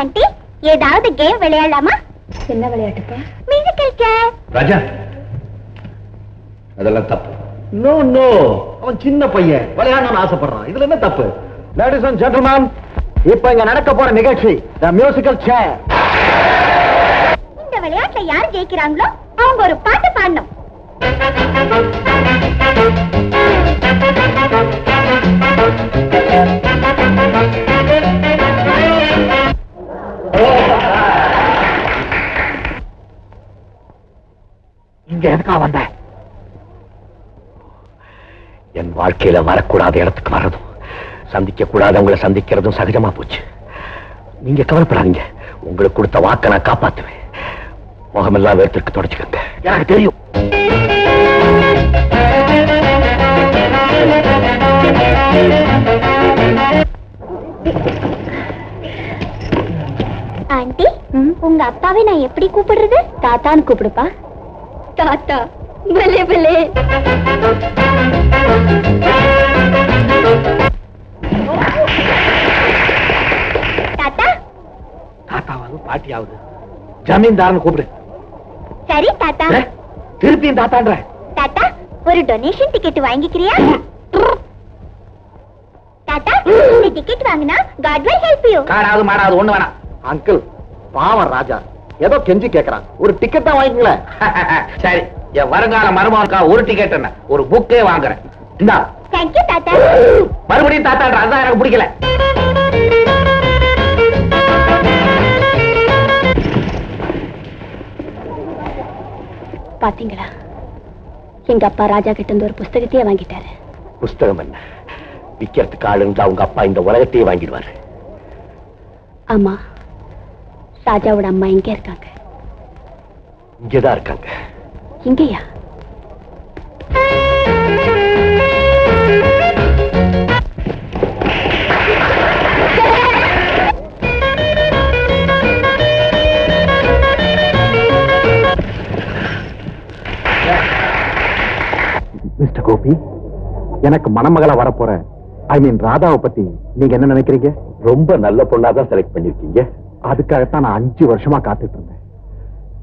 Aunty ஏதாவது game விளையாடலாமா? என்ன விளையாட்டுப்பா? மியூசிக்கல் சேர் ராஜா அதெல்லாம் தப்பு. நோ நோ அவன் சின்ன பையன். விளையாடணும்னு ஆசைப்படுறான். இதுல என்ன தப்பு? லேடிஸ் அண்ட் ஜென்டில்மேன் இப்ப இங்க நடக்க போற நிகழ்ச்சி த மியூசிக்கல் சேர் இந்த விளையாட்டுல யார் ஜெயிக்கிறாங்களோ அவங்க ஒரு பாட்டு பாடணும். இங்க எதுக்கா வந்த? என் வாழ்க்கையில வரக்கூடாத இடத்துக்கு வர்றதும் சந்திக்க கூடாதவங்களை சந்திக்கிறதும் சகஜமா போச்சு. நீங்க கவலைப்படாதீங்க. உங்களுக்கு கொடுத்த வாக்க நான் காப்பாத்துவேன். முகமெல்லாம் வேர்த்திற்கு தொடச்சுக்கங்க. எனக்கு தெரியும். ஆண்டி உங்க அப்பாவை நான் எப்படி கூப்பிடுறது? தாத்தான்னு கூப்பிடுப்பா. தாத்தா. பலே பலே தாத்தா? தாத்தாவது பாட்டியாவது. ஜமீன்தாரன் கூப்பிடு. சரி தாத்தா. திருப்பியும் தாத்தான்ற. தாத்தா ஒரு டொனேஷன் டிக்கெட் வாங்கிக்கிறியா? தாத்தா இந்த டிக்கெட் வாங்கினா காட் will help you. காடாவது மாடாவது ஒண்ணு வேணாம். அங்கிள் பாவம் ராஜா. ஏதோ கெஞ்சி கேக்குறான். ஒரு டிக்கெட் தான் வாங்கிக்கங்களேன். சரி என் வருங்கால மருமகனுக்கா ஒரு டிக்கெட் என்ன? ஒரு புக்கே வாங்குறேன். இந்தா. You தாத்தா. மறுபடியும் தாத்தான்ற அதான் எனக்கு பிடிக்கல. பாத்தீங்களா? எங்க அப்பா ராஜா கிட்ட இருந்து ஒரு புஸ்தகத்தையே வாங்கிட்டாரு. புஸ்தகம் என்ன? விக்கிறதுக்கு ஆள் இருந்தா உங்க அப்பா இந்த உலகத்தையே வாங்கிடுவாரு. ஆமா. ராஜாவோட அம்மா இங்க இருக்காங்க. இங்கதான் இருக்காங்க. இங்கயா? மிஸ்டர் கோபி எனக்கு மணமகளா வரப்போற ஐ மீன் ராதாவை பத்தி நீங்க என்ன நினைக்கிறீங்க? ரொம்ப நல்ல பொண்ணாதான் செலக்ட் பண்ணிருக்கீங்க அதுக்காகத்தான் நான் அஞ்சு வருஷமா காத்துட்டு இருந்தேன்.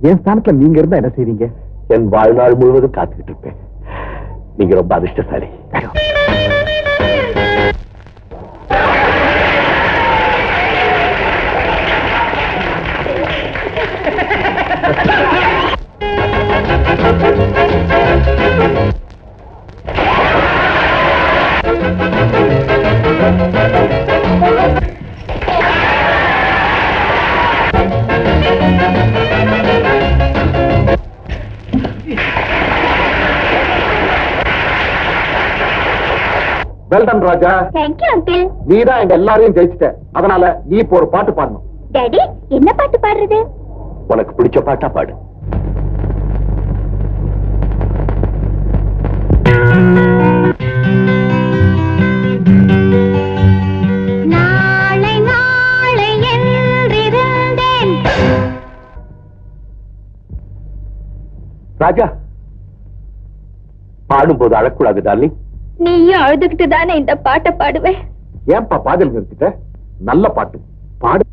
என் ஸ்தானத்துல நீங்க இருந்தா என்ன செய்வீங்க? என் வாழ்நாள் முழுவதும் காத்துக்கிட்டு இருப்பேன். நீங்க ரொம்ப அதிர்ஷ்டசாலி. Well done Raja Thank you uncle. நீ தான் எங்க எல்லாரையும் ஜெயிச்சிட்ட. அதனால நீ இப்போ ஒரு பாட்டு பாடணும். டாடி என்ன பாட்டு பாடுறது? உனக்கு பிடிச்ச பாட்டா பாடு. ராஜா பாடும்போது அழக்கூடாது டார்லிங். நீயும் அழுதுகிட்டு தானே இந்த பாட்டை பாடுவேன் ஏன்பா பாடல் நிறுத்திட்ட நல்ல பாட்டு. பாடு.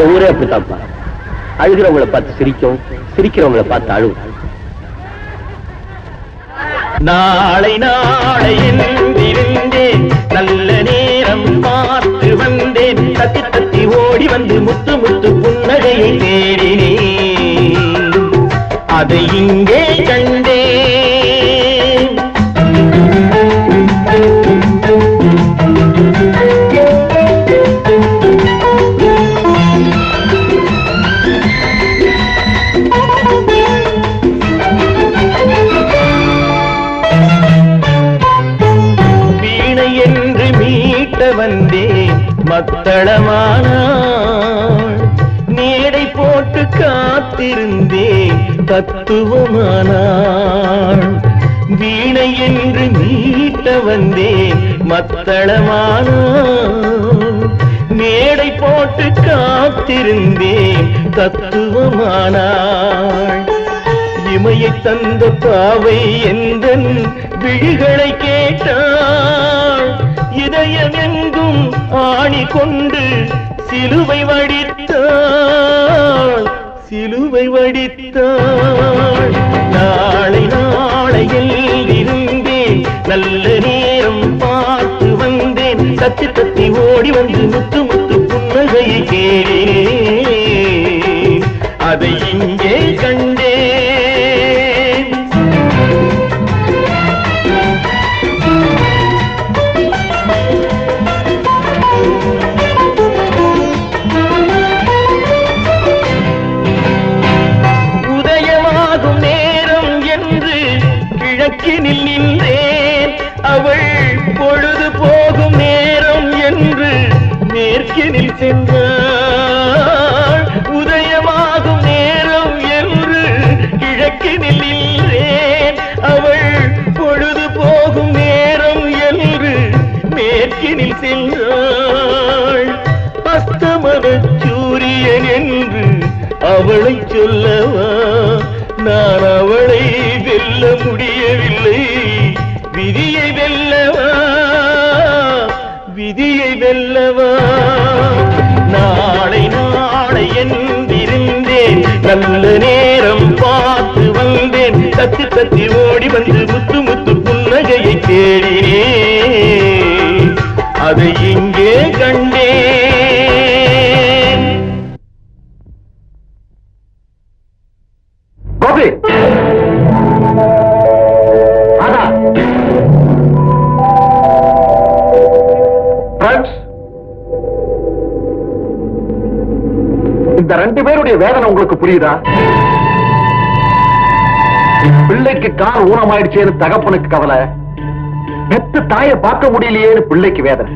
நம்ம ஊரே அப்படித்தான்ப்பா. அழுகிறவங்களை பார்த்து சிரிக்கும் சிரிக்கிறவங்கள பார்த்து அழுவும். நாளை நாளை என்றிருந்தேன் நல்ல நேரம் பார்த்து வந்தேன் தத்தி தத்தி ஓடி வந்து முத்து வந்தேன் மத்தளமானாள் நீடை போட்டு காத்திருந்தேன் தத்துவமானாள். வீணை என்று நீட்ட வந்தேன் மத்தளமானாள். மேடை போட்டு காத்திருந்தேன் தத்துவமானாள். இமையை தந்த பாவை எந்த விழிகளை கேட்டாள். இதயம் எங்கும் ஆணி கொண்டு சிலுவை வடித்தாள். சிலுவை வடித்தாள். நாளை நாளையில் இருந்தேன். நல்ல நேரம் பார்த்து வந்தேன். சத்தி தத்தி ஓடி வந்து முத்து முத்து புன்னகையை கேளேன். கிழக்கினில் நின்றேன். அவள் பொழுது போகும் நேரம் என்று மேற்கினில் சென்றாள். உதயமாகும் நேரம் என்று கிழக்கினில் நின்றேன். அவள் பொழுது போகும் நேரம் என்று மேற்கினில் சென்றாள். அஸ்தமன சூரியன் என்று அவளை சொல்லவா? நான் அவளை வெல்ல முடியவில்லை. விதியை வெல்லவா? விதியை வெல்லவா? நாளை நாளை என்றிருந்தேன். நல்ல நேரம் பார்த்து வந்தேன். தத்தி தத்தி ஓடி வந்து முத்து முத்து புன்னகையை தேடினேன். அதை இங்கே கண்டேன். ரெண்டு பேருடைய வேதனை உங்களுக்கு புரியுதா? பிள்ளைக்கு கால் ஊனமாயிடுச்சேன்னு தகப்பனுக்கு கவலை. பெத்து தாயை பார்க்க முடியலையேன்னு பிள்ளைக்கு வேதனை.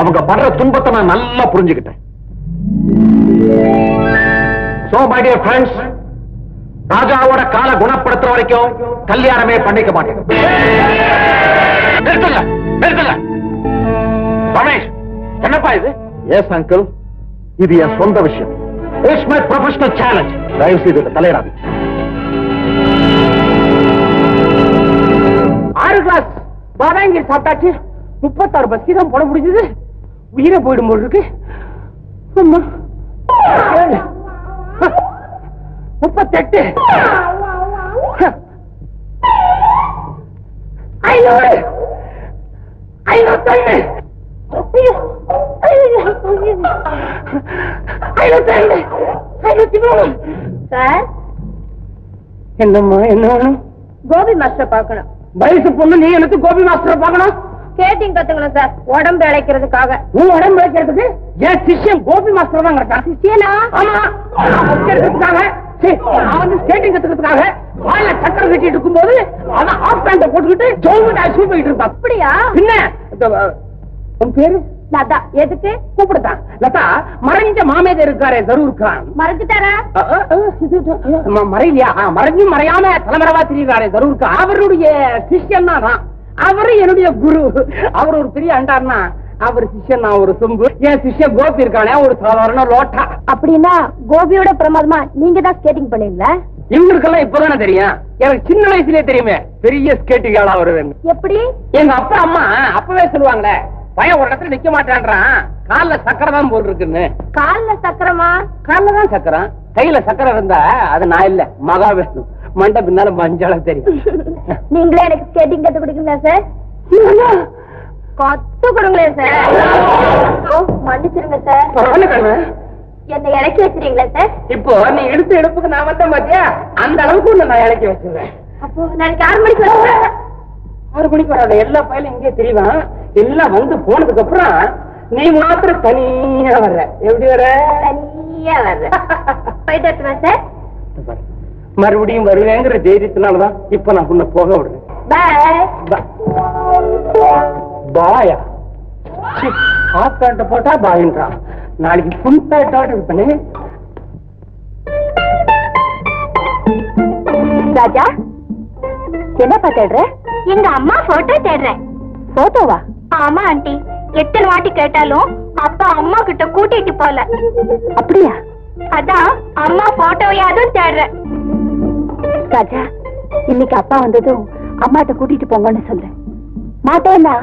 அவங்க படுற துன்பத்தை நான் நல்லா புரிஞ்சுக்கிட்டேன். சோ மை டியர் ஃப்ரெண்ட்ஸ் ராஜாவோட காலை குணப்படுத்துற வரைக்கும் கல்யாணமே பண்ணிக்க மாட்டேன். நிறுத்துங்க நிறுத்துங்க. ரமேஷ் என்னப்பா இது? எஸ் அங்கிள் இது என் சொந்த விஷயம். இட்ஸ் மை ப்ரொஃபஷனல் சேலஞ்ச் தயவு செய்து தலையிடாது ஆறு கிளாஸ் பாதாங்கி சாப்பிட்டாச்சு. முப்பத்தாறு பஸ்கி தான் போட முடிஞ்சது. உயிரை போயிடும் போல் இருக்கு. முப்பத்தெட்டு. ஐநூறு. ஐநூத்தொன்னு ஐநூத்தி ஐநூத்தி மூணு சார்? என்னம்மா என்ன வேணும்? கோபி மாஸ்டர் பார்க்கணும். வயசு பொண்ணு நீ எனக்கு கோபி மாஸ்டரை பார்க்கணும்? ஸ்கேட்டிங் கத்துக்கணும் சார்? உடம்பு இழைக்கிறதுக்காக. உன் உடம்பு வைக்கிறதுக்கு என் சிஷ்யன் கோபி மாஸ்டர் தான் கிடக்கான் சிஷியனா? ஆமா. சரி, நான் வந்து ஸ்கேட்டிங் கத்துக்கிறதுக்காக வாயில சக்கரம் கட்டிட்டு இருக்கும்போது அவன் ஆஃப் பேண்ட போட்டுக்கிட்டு ஜோல்மெண்ட் ஆகி போயிட்டு இருந்தான். அப்படியா? உன் பேரு? எதுக்கு? கூப்பிடுதான். லதா மறைஞ்ச மாமேதர் இருக்காரே தரூர் கான் மறந்துட்டாரா அஹ், அஹ், அஹ், இது, இது, ம- மறையிலையா? ஆ, மறைஞ்சு மறையாம தலைமறைவா திரிகிறாரே தரூருக்கு அவருடைய சிஷ்யன் தான். அவரு என்னுடைய குரு. அவர் ஒரு பெரிய அண்டார்னா அவர் சிஷ்யன் நான் ஒரு சொம்பு. என் சிஷ்யன் கோபி இருக்கானே ஒரு சாதாரண லோட்டா. அப்படின்னா கோபியோட பிரமாதமா நீங்க தான் ஸ்கேட்டிங் பண்ணீங்களா? இவங்களுக்கெல்லாம் இப்பதானே தெரியும். எனக்கு சின்ன வயசுலயே தெரியுமே பெரிய ஸ்கேட்டிங் ஆளா வருவேன் எப்படி? எங்க அப்பா அம்மா அப்பவே சொல்லுவாங்களே பையன் ஒரு இடத்துல நிக்க மாட்டான்றான். கால்ல சக்கரை தான் போல் இருக்குன்னு கால்ல சக்கரமா? கால்ல தான் சக்கரம். கையில சக்கரை இருந்தா அது நான் இல்ல மகாவிஷ்ணு மண்டை பின்னால மஞ்சளா தெரியும். நீங்களே எனக்கு ஸ்கேட்டிங் கத்து கொடுக்கீங்களா சார் கத்து கொடுங்களேன் சார் மன்னிச்சிருங்க சார். என்னை இறக்கி வச்சிருக்கீங்களா சார் இப்போ நீ எடுத்த எடுப்புக்கு நான் வந்தேன் பாத்தியா அந்த அளவுக்கு நான் இறக்கி வச்சிருவேன். அப்போ நாளைக்கு ஆறு மணிக்கு வரேன் ஆறு மணிக்கு வராத எல்லா பயிலும் இங்கே தெரியுவான் எல்லாம் வந்து போனதுக்கு அப்புறம் நீ மாத்திரம் தனியா வர்ற. எப்படி வர தனியா வர்றேன் போயிட்டு சார்? மறுபடியும் வருவேங்கிற தைரியத்தினாலதான் இப்ப நான் உன்னை போக விடுறேன். பாய். பேண்ட போட்டா பாயின்றான் நாளைக்கு பேண்டோட இருப்பேனே ராஜா என்னப்பா தேடுற? எங்க அம்மா போட்டோ தேடுறேன் போட்டோவா ஆமா ஆண்டி. எத்தனை வாட்டி கேட்டாலும் அப்பா அம்மா கிட்ட கூட்டிட்டு போல. அப்படியா? அதான் அம்மா போட்டோவையாவது தேடுறேன். ராஜா இன்னைக்கு அப்பா வந்ததும் அம்மாட்ட கூட்டிட்டு போங்கன்னு சொல்லு மாட்டேன்னா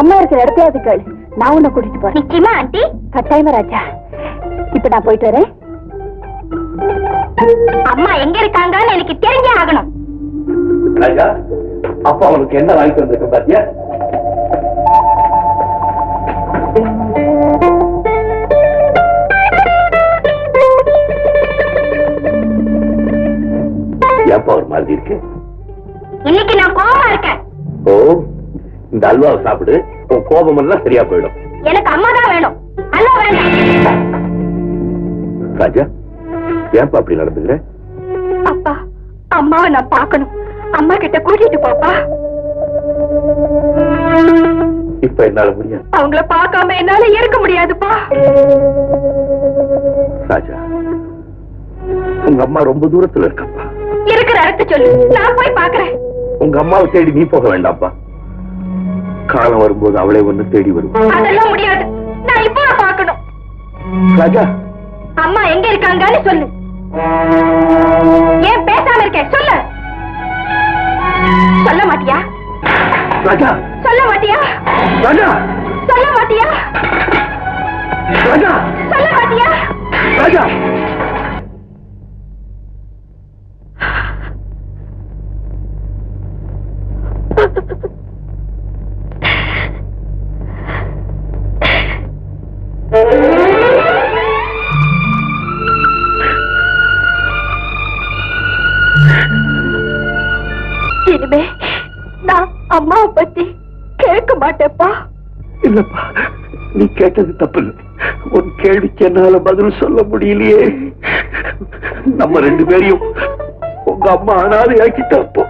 அம்மா இருக்கிற இடத்தையாவது கேளு. நான் உன்னை கூட்டிட்டு போறேன். நிச்சயமா ஆண்டி. கட்டாயமா ராஜா. இப்ப நான் போயிட்டு வரேன். அம்மா எங்க இருக்காங்கன்னு எனக்கு தெரிஞ்சே ஆகணும். ராஜா அப்பா அவனுக்கு என்ன வாங்கிட்டு வந்திருக்க பாத்தியா? மாதிரி இருக்கு. இன்னைக்கு நான் கோவமா இருக்கேன். ஓ இந்த அல்வாவை சாப்பிடு. உன் கோபம் எல்லாம் சரியா போயிடும். எனக்கு அம்மா தான் வேணும். அல்ல வேண்டாம். ராஜா ஏப்பா அப்படி நடந்துக்கிற? அப்பா அம்மாவை நான் பார்க்கணும். அம்மா கிட்ட கூட்டிட்டு போப்பா. இப்ப என்னால முடியாது. அவங்கள பார்க்காம என்னால இருக்க முடியாதுப்பா. ராஜா உங்க அம்மா ரொம்ப தூரத்துல இருக்கப்பா இருக்கிற இடத்த சொல்லு. நான் போய் பாக்குறேன் உங்க அம்மாவை தேடி நீ போக வேண்டாம்ப்பா. காலம் வரும்போது அவளே ஒண்ணு தேடி வரும். அதெல்லாம் முடியாது. நான் இப்போ பார்க்கணும். ராஜா. அம்மா எங்க இருக்காங்கன்னு சொல்லு. ஏன் பேசாம இருக்கேன் சொல்லு. சொல்ல மாட்டியா? ராஜா. சொல்ல மாட்டியா? ராஜா. சொல்ல மாட்டியா? ராஜா. சொல்ல மாட்டியா? ராஜா. இனிமே நான் அம்மாவை பத்தி கேட்க மாட்டேப்பா இல்லப்பா நீ கேட்டது தப்பு உன் கேள்விக்கு என்னால பதில் சொல்ல முடியலையே. நம்ம ரெண்டு பேரையும் உங்க அம்மா அனாதை ஆக்கிட்டப்போ